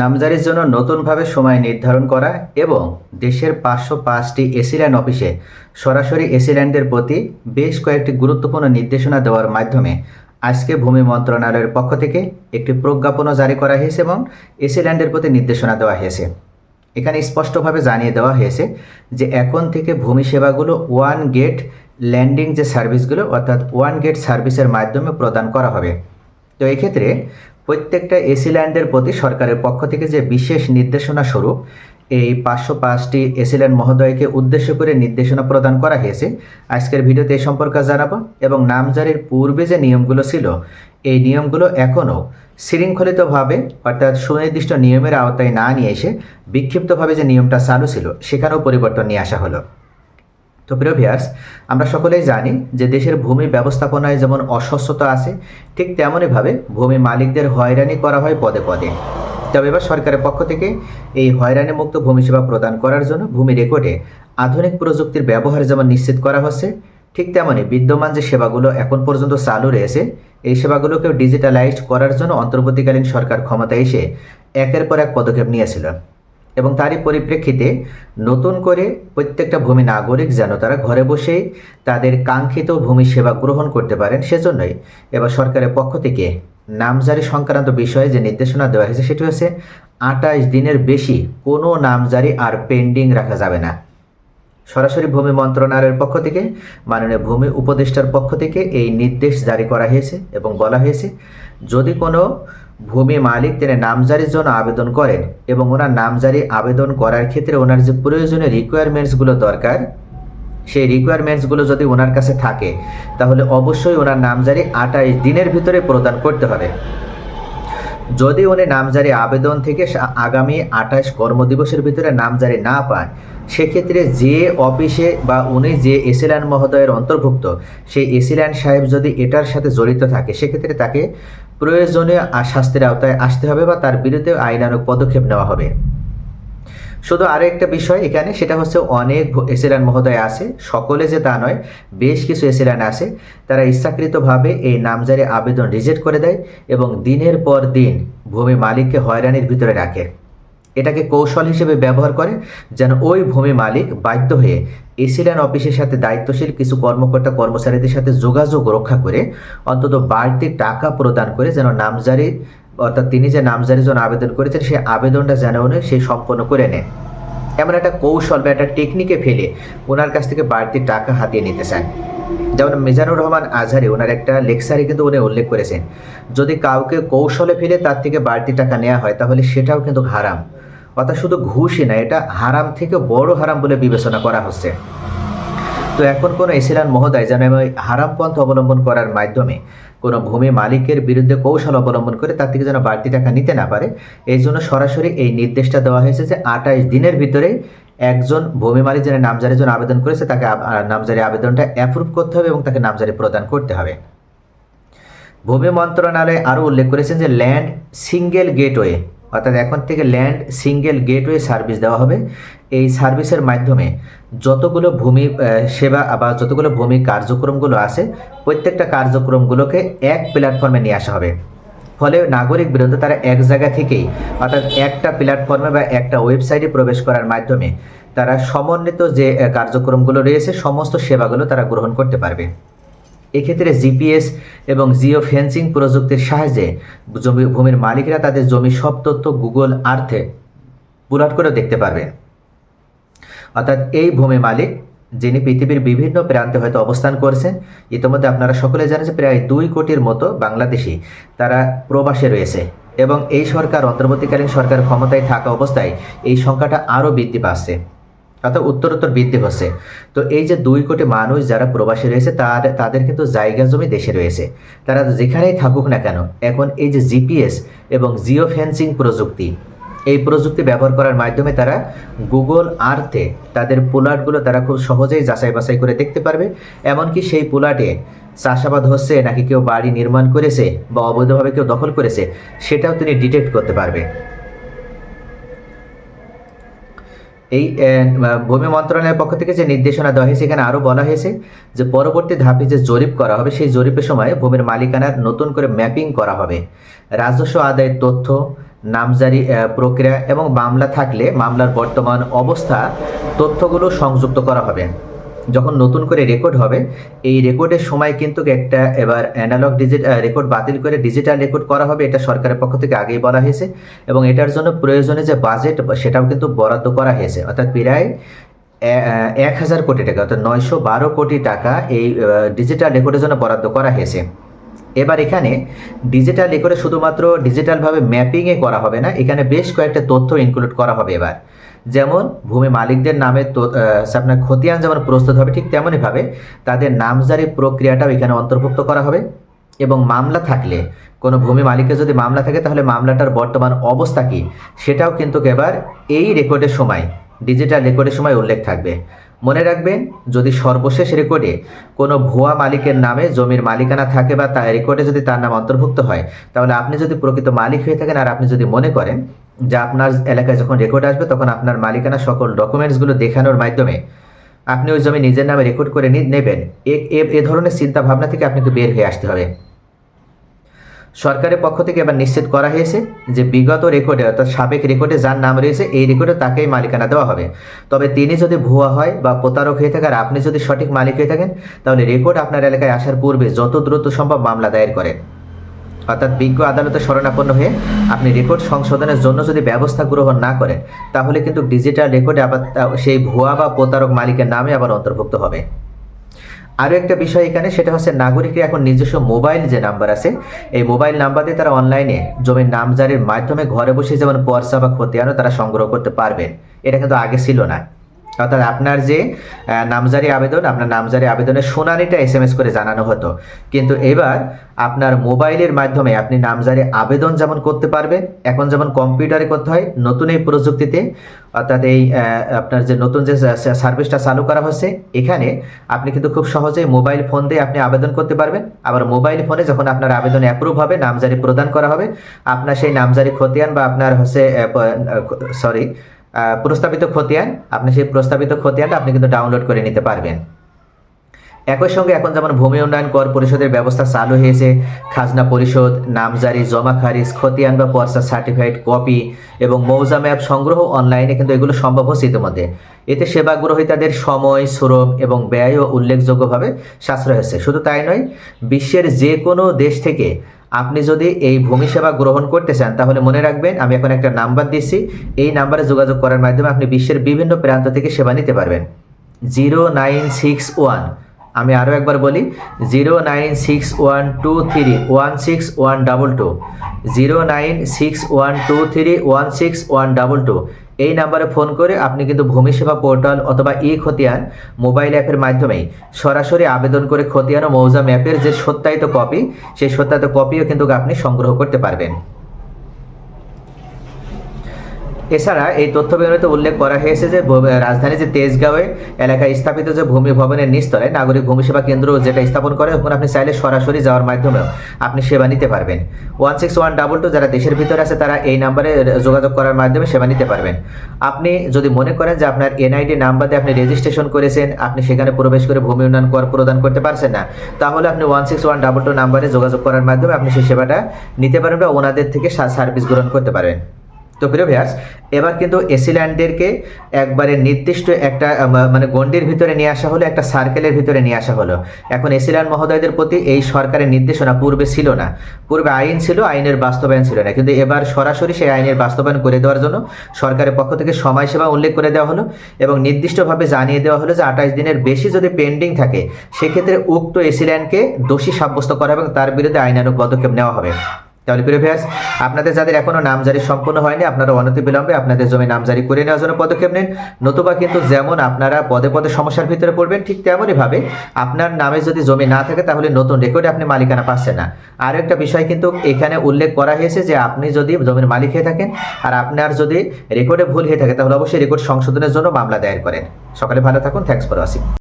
নামজারির জন্য নতুনভাবে সময় নির্ধারণ করা এবং দেশের পাঁচশো পাঁচটি এসিল্যান্ড অফিসে সরাসরি এসিল্যান্ডের প্রতি বেশ কয়েকটি গুরুত্বপূর্ণ নির্দেশনা দেওয়ার মাধ্যমে আজকে ভূমি মন্ত্রণালয়ের পক্ষ থেকে একটি প্রজ্ঞাপনও জারি করা হয়েছে এবং এসিল্যান্ডের প্রতি নির্দেশনা দেওয়া হয়েছে। এখানে স্পষ্টভাবে জানিয়ে দেওয়া হয়েছে যে এখন থেকে ভূমি সেবাগুলো ওয়ান গেট ল্যান্ডিং যে সার্ভিসগুলো, অর্থাৎ ওয়ান গেট সার্ভিসের মাধ্যমে প্রদান করা হবে। তো এক্ষেত্রে প্রত্যেকটা এসিল্যান্ডের প্রতি সরকারের পক্ষ থেকে যে বিশেষ নির্দেশনা স্বরূপ, এই পাঁচশো পাঁচটি এসিল্যান্ড মহোদয়কে উদ্দেশ্য করে নির্দেশনা প্রদান করা হয়েছে, আজকের ভিডিওতে এই সম্পর্কে জানাব এবং নামজারির পূর্বে যে নিয়মগুলো ছিল, এই নিয়মগুলো এখনও শৃঙ্খলিতভাবে অর্থাৎ সুনির্দিষ্ট নিয়মের আওতায় না নিয়ে এসে বিক্ষিপ্তভাবে যে নিয়মটা চালু ছিল, সেখানেও পরিবর্তন নিয়ে আসা হলো। তো প্রিয় ভিয়ার্স আমরা সকলেই জানি যে দেশের ভূমি ব্যবস্থাপনায় যেমন অস্বচ্ছতা আছে, ঠিক তেমনইভাবে ভূমি মালিকদের হয়রানি করা হয় পদে পদে। তবে এবার সরকারের পক্ষ থেকে এই হয়রানি মুক্ত ভূমি সেবা প্রদান করার জন্য ভূমি রেকর্ডে আধুনিক প্রযুক্তির ব্যবহার যেমন নিশ্চিত করা হচ্ছে, ঠিক তেমনই বিদ্যমান যে সেবাগুলো এখন পর্যন্ত চালু রয়েছে, এই সেবাগুলোকেও ডিজিটালাইজ করার জন্য অন্তর্বর্তীকালীন সরকার ক্ষমতায় এসে একের পর এক পদক্ষেপ নিয়েছিল। এবং তারই পরিপ্রেক্ষিতে নতুন করে প্রত্যেকটা ভূমি নাগরিক যেন তারা ঘরে বসেই তাদের কাঙ্ক্ষিত ভূমি সেবা গ্রহণ করতে পারেন সেজন্যই এবার সরকারের পক্ষ থেকে নামজারি সংক্রান্ত বিষয়ে যে নির্দেশনা দেওয়া হয়েছে সেটি হচ্ছে আঠাশ দিনের বেশি কোনো নামজারি আর পেন্ডিং রাখা যাবে না। সরাসরি ভূমি মন্ত্রণালয়ের পক্ষ থেকে, মাননীয় ভূমি উপদেষ্টার পক্ষ থেকে এই নির্দেশ জারি করা হয়েছে এবং বলা হয়েছে, যদি কোনো ভূমি মালিক তিনি নামজারির জন্য আবেদন করেন এবং ওনার নামজারি আবেদন করার ক্ষেত্রে ওনার যে প্রয়োজনীয় রিকোয়ারমেন্টসগুলো দরকার, সেই রিকোয়ারমেন্টসগুলো যদি ওনার কাছে থাকে, তাহলে অবশ্যই ওনার নামজারি আঠাশ দিনের ভিতরে প্রদান করতে হবে। যদি উনি নামজারি আবেদন থেকে আগামী আঠাশ কর্মদিবসের ভিতরে নামজারি না পান, সেক্ষেত্রে যে অফিসে বা উনি যে এসিল্যান্ড মহোদয়ের অন্তর্ভুক্ত, সেই এসিল্যান্ড সাহেব যদি এটার সাথে জড়িত থাকে, সেক্ষেত্রে তাকে প্রয়োজনীয় শাস্তির আওতায় আসতে হবে বা তার বিরুদ্ধে আইনানুক পদক্ষেপ নেওয়া হবে। শুধু আরও একটা বিষয় এখানে, সেটা হচ্ছে অনেক এসিলান মহোদয় আছে, সকলে যে তা নয়, বেশ কিছু এসিলান আছে, তারা ইচ্ছাকৃতভাবে এই নামজারি আবেদন রিজেক্ট করে দেয় এবং দিনের পর দিন ভূমি মালিককে হয়রানির ভিতরে রাখে। এটাকে কৌশল হিসেবে ব্যবহার করে যেন ওই ভূমি মালিক বাধ্য হয়ে এসিলান অফিসের সাথে দায়িত্বশীল কিছু কর্মকর্তা কর্মচারীদের সাথে যোগাযোগ রক্ষা করে অন্তত বাড়তি টাকা প্রদান করে যেন নামজারি, অর্থাৎ তিনি যে নামজারির জন্য আবেদন করেছেন, সেই আবেদনটা যেন উনি সেই সম্পন্ন করে নেন। এমন একটা কৌশল বা একটা টেকনিকে ফেলে ওনার কাছ থেকে বাড়তি টাকা হাতিয়ে নিতে চান। যেমন মিজানুর রহমান আজহারি, ওনার একটা লেকচারে কিন্তু উনি উল্লেখ করেছেন। যদি কাউকে কৌশলে ফেলে তার থেকে বাড়তি টাকা নেওয়া হয়, তাহলে সেটাও কিন্তু হারাম। অর্থাৎ শুধু ঘুষই না, এটা হারাম থেকে বড় হারাম বলে বিবেচনা করা হচ্ছে। তো এখন কোনো এসিলান মহোদয় যেন হারাম পন্থ অবলম্বন করার মাধ্যমে কোনো ভূমি মালিকের বিরুদ্ধে কৌশল অবলম্বন করে তার থেকে যেন বাড়তি টাকা নিতে না পারে, এই জন্য সরাসরি এই নির্দেশটা দেওয়া হয়েছে যে আঠাশ দিনের ভিতরে একজন ভূমি মালিক যেন নামজারির জন্য আবেদন করেছে, তাকে নামজারি আবেদনটা অ্যাপ্রুভ করতে হবে এবং তাকে নামজারি প্রদান করতে হবে। ভূমি মন্ত্রণালয় আরও উল্লেখ করেছেন যে ল্যান্ড সিঙ্গেল গেটওয়ে অর্থাৎ এখন থেকে ল্যান্ড সিঙ্গেল গেটওয়ে সার্ভিস দেওয়া হবে। এই সার্ভিসের মাধ্যমে যতগুলো ভূমি সেবা বা যতগুলো ভূমি কার্যক্রমগুলো আছে, প্রত্যেকটা কার্যক্রমগুলোকে এক প্ল্যাটফর্মে নিয়ে আসা হবে। ফলে নাগরিক বিরুদ্ধে তারা এক জায়গা থেকেই, অর্থাৎ একটা প্ল্যাটফর্মে বা একটা ওয়েবসাইটে প্রবেশ করার মাধ্যমে তারা সমন্বিত যে কার্যক্রমগুলো রয়েছে, সমস্ত সেবাগুলো তারা গ্রহণ করতে পারবে। এক্ষেত্রে জিপিএস এবং জিও ফেন্সিং প্রযুক্তির সাহায্যে জমি ভূমির মালিকরা তাদের জমির সব তথ্য গুগল আর্থে পুলাট করে দেখতে পারবে। অর্থাৎ এই ভূমি মালিক, যিনি পৃথিবীর বিভিন্ন প্রান্তে হয়তো অবস্থান করছেন, ইতিমধ্যে আপনারা সকলে জানেন যে প্রায় দুই কোটির মতো বাংলাদেশি তারা প্রবাসে রয়েছে এবং এই সরকার অন্তর্বর্তীকালীন সরকার ক্ষমতায় থাকা অবস্থায় এই সংখ্যাটা আরও বৃদ্ধি পাচ্ছে। অর্থাৎ উত্তরোত্তর বৃদ্ধি হচ্ছে। তো এই যে দুই কোটি মানুষ যারা প্রবাসী রয়েছে, তার, তাদের কিন্তু জায়গা জমি দেশে রয়েছে। তারা যেখানেই থাকুক না কেন, এখন এই যে জিপিএস এবং জিও ফেন্সিং প্রযুক্তি, এই প্রযুক্তি ব্যবহার করার মাধ্যমে তারা গুগল আর্থে তাদের পোলাটগুলো তারা খুব সহজেই যাচাই বাছাই করে দেখতে পারবে। এমনকি সেই পোলাটে চাষাবাদ হচ্ছে, নাকি কেউ বাড়ি নির্মাণ করেছে বা অবৈধভাবে কেউ দখল করেছে, সেটাও তিনি ডিটেক্ট করতে পারবে। এই ভূমি মন্ত্রণালয়ের পক্ষ থেকে যে নির্দেশনা দেওয়া হয়েছে, এখানে আরও বলা হয়েছে যে পরবর্তী ধাপে যে জরিপ করা হবে, সেই জরিপের সময় ভূমির মালিকানার নতুন করে ম্যাপিং করা হবে। রাজস্ব আদায়ের তথ্য, নামজারি প্রক্রিয়া এবং মামলা থাকলে মামলার বর্তমান অবস্থা, তথ্যগুলো সংযুক্ত করা হবে। যখন নতুন করে রেকর্ড হবে, এই রেকর্ডের সময় কিন্তু একটা এবার অ্যানালগ ডিজিট রেকর্ড বাতিল করে ডিজিটাল রেকর্ড করা হবে, এটা সরকারের পক্ষ থেকে আগেই বলা হয়েছে। এবং এটার জন্য প্রয়োজনে যে বাজেট সেটাও কিন্তু বরাদ্দ করা হয়েছে। অর্থাৎ প্রায় এক হাজার কোটি টাকা, অর্থাৎ নয়শো বারো কোটি টাকা এই ডিজিটাল রেকর্ডের জন্য বরাদ্দ করা হয়েছে। এবার এখানে ডিজিটাল রেকর্ডে শুধুমাত্র ডিজিটালভাবে ম্যাপিংয়ে করা হবে না, এখানে বেশ কয়েকটা তথ্য ইনক্লুড করা হবে এবার। যেমন ভূমি মালিকদের নামে আপনার খতিয়ান যেমন প্রস্তুত হবে, ঠিক তেমনইভাবে তাদের নামজারি প্রক্রিয়াটাও এখানে অন্তর্ভুক্ত করা হবে। এবং মামলা থাকলে, কোনো ভূমি মালিকের যদি মামলা থাকে, তাহলে মামলাটার বর্তমান অবস্থা কী? সেটাও কিন্তু এবার এই রেকর্ডের সময়, ডিজিটাল রেকর্ডের সময় উল্লেখ থাকবে। মনে রাখবেন, যদি সর্বশেষ রেকর্ডে কোনো ভুয়া মালিকের নামে জমির মালিকানা থাকে বা তার রেকর্ডে যদি তার নাম অন্তর্ভুক্ত হয়, তাহলে আপনি যদি প্রকৃত মালিক হয়ে থাকেন আর আপনি যদি মনে করেন যে আপনার এলাকায় যখন রেকর্ড আসবে, তখন আপনার মালিকানা সকল ডকুমেন্টসগুলো দেখানোর মাধ্যমে আপনি ওই জমি নিজের নামে রেকর্ড করে নেবেন। এ ধরনের চিন্তা ভাবনা থেকে আপনাকে বের হয়ে আসতে হবে। সরকারের পক্ষ থেকে এবার নিশ্চিত করা হয়েছে যে বিগত রেকর্ডে অর্থাৎ সাবেক রেকর্ডে যার নাম রয়েছে, এই রেকর্ডে তাকেই মালিকানা দেওয়া হবে। তবে তিনি যদি ভুয়া হয় বা প্রতারক হয়ে থাকে আর আপনি যদি সঠিক মালিক হয়ে থাকেন, তাহলে রেকর্ড আপনার এলাকায় আসার পূর্বে যত দ্রুত সম্ভব মামলা দায়ের করেন। অর্থাৎ বিজ্ঞ আদালতে শরণাপন্ন হয়ে আপনি রেকর্ড সংশোধনের জন্য যদি ব্যবস্থা গ্রহণ না করেন, তাহলে কিন্তু ডিজিটাল রেকর্ডে আবার সেই ভুয়া বা প্রতারক মালিকের নামে আবার অন্তর্ভুক্ত হবে। আরও একটা বিষয় এখানে, সেটা হচ্ছে নাগরিকের এখন নিজস্ব মোবাইল যে নাম্বার আছে, এই মোবাইল নাম্বার দিয়ে তারা অনলাইনে জমির নামজারির মাধ্যমে ঘরে বসে যেমন পর্সা বা খতিয়ানও তারা সংগ্রহ করতে পারবেন। এটা কিন্তু আগে ছিল না। অর্থাৎ আপনার যে নামজারি আবেদন, আপনার নামজারি আবেদনের শুনানিটা এস এম এস করে জানানো হতো। কিন্তু এবার আপনার মোবাইলের মাধ্যমে আপনি নামজারি আবেদন যেমন করতে পারবেন, এখন যেমন কম্পিউটারে করতে হয়, নতুন এই প্রযুক্তিতে, অর্থাৎ এই আপনার যে নতুন যে সার্ভিসটা চালু করা হচ্ছে, এখানে আপনি কিন্তু খুব সহজেই মোবাইল ফোন দিয়ে আপনি আবেদন করতে পারবেন। আবার মোবাইল ফোনে যখন আপনার আবেদন অ্যাপ্রুভ হবে, নামজারি প্রদান করা হবে, আপনার সেই নামজারি খতিয়ান বা আপনার হচ্ছে সরি প্রস্তাবিত খতিয়ান, আপনি সেই প্রস্তাবিত খতিয়ানটা আপনি কিন্তু ডাউনলোড করে নিতে পারবেন। একই সঙ্গে এখন যেমন ভূমি উন্নয়ন কর পরিষদের ব্যবস্থা চালু হয়েছে, খাজনা পরিষদ নামজারি, জমা খারিজ, খতিয়ান বা পর্সা সার্টিফাইড কপি এবং মৌজা ম্যাপ সংগ্রহ অনলাইনে কিন্তু এগুলো সম্ভব হচ্ছে ইতিমধ্যে। এতে সেবা গ্রহীতাদের সময়, শ্রম এবং ব্যয়ও উল্লেখযোগ্যভাবে সাশ্রয় হয়েছে শুধু তাই নয়, বিশ্বের যে কোনো দেশ থেকে আপনি যদি এই ভূমি সেবা গ্রহণ করতে চান, তাহলে মনে রাখবেন আমি এখন একটা নাম্বার দিচ্ছি। এই নাম্বারে যোগাযোগ করার মাধ্যমে আপনি বিশ্বের বিভিন্ন প্রান্ত থেকে সেবা নিতে পারবেন। জিরো নাইন সিক্স ওয়ান, আমি আরও একবার বলি, zero nine six one two three, one six one double two, zero nine six one two three, one six one double two. এই নাম্বারে ফোন করে আপনি কিন্তু ভূমি সেবা পোর্টাল অথবা ই খতিয়ান মোবাইল অ্যাপের মাধ্যমে সরাসরি আবেদন করে খতিয়ান ও মৌজা ম্যাপের যে সত্যায়িত কপি, সেই সত্যায়িত কপিও কিন্তু আপনি সংগ্রহ করতে পারবেন। এছাড়া এই তথ্য বিবরণীতে উল্লেখ করা হয়েছে যে রাজধানী যে তেজগাঁওয়ে এলাকায় স্থাপিত যে ভূমি ভবনের নিস্তরে নাগরিক ভূমি সেবা কেন্দ্র যেটা স্থাপন করে ওখানে আপনি চাইলে সরাসরি যাওয়ার মাধ্যমেও আপনি সেবা নিতে পারবেন। One six one double two যারা দেশের ভিতরে আছে, তারা এই নাম্বারে যোগাযোগ করার মাধ্যমে সেবা নিতে পারবেন। আপনি যদি মনে করেন যে আপনার এনআইডি নাম্বার দিয়ে আপনি রেজিস্ট্রেশন করেছেন, আপনি সেখানে প্রবেশ করে ভূমি উন্নয়ন কর প্রদান করতে পারছেন না, তাহলে আপনি one six one double two নাম্বারে যোগাযোগ করার মাধ্যমে আপনি সেই সেবাটা নিতে পারবেন বা ওনাদের থেকে সার্ভিস গ্রহণ করতে পারবেন। তো প্রিয় ভিয়ার্স এবার কিন্তু এসিল্যান্ডদেরকে একবারে নির্দিষ্ট একটা মানে গণ্ডির ভিতরে নিয়ে আসা হলো, একটা সার্কেলের ভিতরে নিয়ে আসা হলো। এখন এসিল্যান্ড মহোদয়দের প্রতি এই সরকারের নির্দেশনা পূর্বে ছিল না। পূর্বে আইন ছিল, আইনের বাস্তবায়ন ছিল না। কিন্তু এবার সরাসরি সেই আইনের বাস্তবায়ন করে দেওয়ার জন্য সরকারের পক্ষ থেকে সময়সীমা উল্লেখ করে দেওয়া হলো এবং নির্দিষ্টভাবে জানিয়ে দেওয়া হলো যে আঠাশ দিনের বেশি যদি পেন্ডিং থাকে, সেক্ষেত্রে উক্ত এসিল্যান্ডকে দোষী সাব্যস্ত করা এবং তার বিরুদ্ধে আইনানুগ পদক্ষেপ নেওয়া হবে। তাহলে প্রিয় ভিউয়ার্স, আপনাদের যাদের এখনও নামজারি সম্পূর্ণ হয়নি, আপনারা অনতি বিলম্বে আপনাদের জমি নামজারি করে নেওয়ার জন্য পদক্ষেপ নিন। নতুবা কিন্তু যেমন আপনারা পদে পদে সমস্যার ভিতরে পড়বেন, ঠিক তেমনই ভাবে আপনার নামে যদি জমি না থাকে, তাহলে নতুন রেকর্ডে আপনি মালিকানা পাচ্ছেন না। আর একটা বিষয় কিন্তু এখানে উল্লেখ করা হয়েছে যে, আপনি যদি জমির মালিক হয়ে থাকেন আর আপনার যদি রেকর্ডে ভুল হয়ে থাকে, তাহলে অবশ্যই রেকর্ড সংশোধনের জন্য মামলা দায়ের করেন। সকালে ভালো থাকুন থ্যাংকস ফর ওয়াচিং